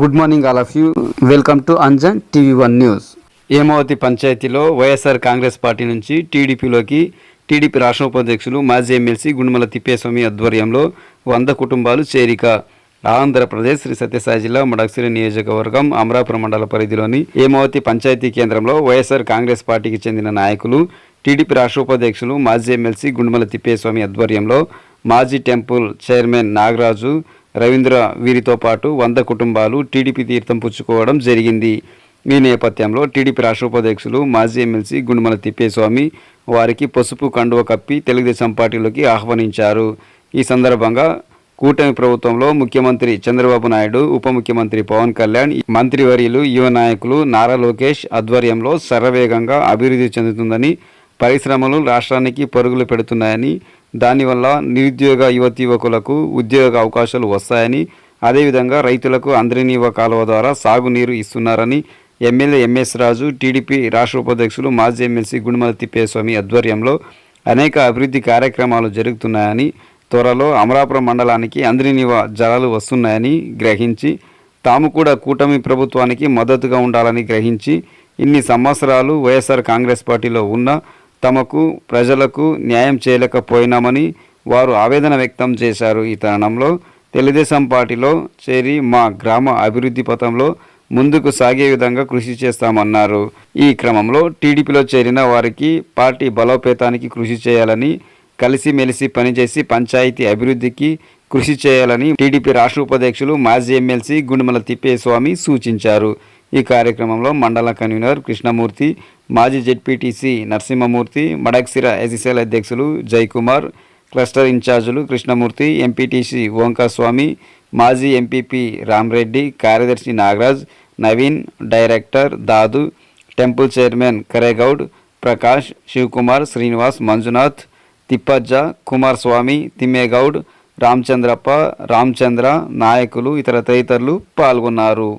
Good morning all of you. Welcome to Anjan TV one news. ఏమావతి పంచాయతీలో YSR Congress party నుంచి టీడీపీలోకి TDP రాష్ట్ర ఉపాధ్యక్షులు మాజీ ఎమ్మెల్సీ గుండుమల తిప్పేస్వామి ఆధ్వర్యంలో వంద కుటుంబాలు చేరిక. ఆంధ్రప్రదేశ్ శ్రీ సత్యసాయి జిల్లా మడక్సిరి నియోజకవర్గం అమరాపురం మండల పరిధిలోని ఏమావతి పంచాయతీ కేంద్రంలో వైఎస్ఆర్ కాంగ్రెస్ పార్టీకి చెందిన నాయకులు టీడీపీ రాష్ట్ర ఉపాధ్యక్షులు మాజీ ఎమ్మెల్సీ గుండుమల తిప్పేస్వామి ఆధ్వర్యంలో మాజీ టెంపుల్ చైర్మన్ నాగరాజు రవీంద్ర వీరితో పాటు వంద కుటుంబాలు టీడీపీ తీర్థం పుచ్చుకోవడం జరిగింది. ఈ నేపథ్యంలో టీడీపీ రాష్ట్ర ఉపాధ్యక్షులు మాజీ ఎమ్మెల్సీ గుండుమల తిప్పేస్వామి వారికి పసుపు కండువ కప్పి తెలుగుదేశం పార్టీలోకి ఆహ్వానించారు. ఈ సందర్భంగా కూటమి ప్రభుత్వంలో ముఖ్యమంత్రి చంద్రబాబు నాయుడు ఉప ముఖ్యమంత్రి పవన్ కళ్యాణ్ మంత్రివర్యులు యువ నాయకులు నారా లోకేష్ ఆధ్వర్యంలో శరవేగంగా అభివృద్ధి చెందుతుందని పరిశ్రమలు రాష్ట్రానికి పరుగులు పెడుతున్నాయని దానివల్ల నిరుద్యోగ యువతి యువకులకు ఉద్యోగ అవకాశాలు వస్తాయని అదేవిధంగా రైతులకు అంద్రినీవ కాలువ ద్వారా సాగునీరు ఇస్తున్నారని ఎమ్మెల్యే ఎంఎస్ రాజు టీడీపీ రాష్ట్ర ఉపాధ్యక్షులు మాజీ ఎమ్మెల్సీ గుణమల తిప్పేస్వామి ఆధ్వర్యంలో అనేక అభివృద్ధి కార్యక్రమాలు జరుగుతున్నాయని త్వరలో అమరాపురం మండలానికి అంద్రినీవ జలాలు వస్తున్నాయని గ్రహించి తాము కూడా కూటమి ప్రభుత్వానికి మద్దతుగా ఉండాలని గ్రహించి ఇన్ని సంవత్సరాలు వైఎస్ఆర్ కాంగ్రెస్ పార్టీలో ఉన్న తమకు ప్రజలకు న్యాయం చేయలేకపోయినామని వారు ఆవేదన వ్యక్తం చేశారు. ఈ తరుణంలో తెలుగుదేశం పార్టీలో చేరి మా గ్రామ అభివృద్ధి పథంలో ముందుకు సాగే విధంగా కృషి చేస్తామన్నారు. ఈ క్రమంలో టీడీపీలో చేరిన వారికి పార్టీ బలోపేతానికి కృషి చేయాలని కలిసిమెలిసి పనిచేసి పంచాయతీ అభివృద్ధికి కృషి చేయాలని టీడీపీ రాష్ట్ర ఉపాధ్యక్షులు మాజీ ఎమ్మెల్సీ గుండుమల తిప్పేస్వామి సూచించారు. ఈ కార్యక్రమంలో మండల కన్వీనర్ కృష్ణమూర్తి మాజీ జెడ్పీటీసీ నరసింహమూర్తి మడక్సిర ఎస్ఎస్ఎల్ అధ్యక్షులు జయకుమార్ క్లస్టర్ ఇన్ఛార్జులు కృష్ణమూర్తి ఎంపీటీసీ ఓంకాస్వామి మాజీ ఎంపీపీ రామ్రెడ్డి కార్యదర్శి Nagaraj Naveen director Dadu temple chairman Karegowd Prakash Shivakumar Srinivas Manjunath Thippajja Kumaraswamy Thimmegowd Ramachandrappa Ramachandra నాయకులు ఇతర తదితరులు పాల్గొన్నారు.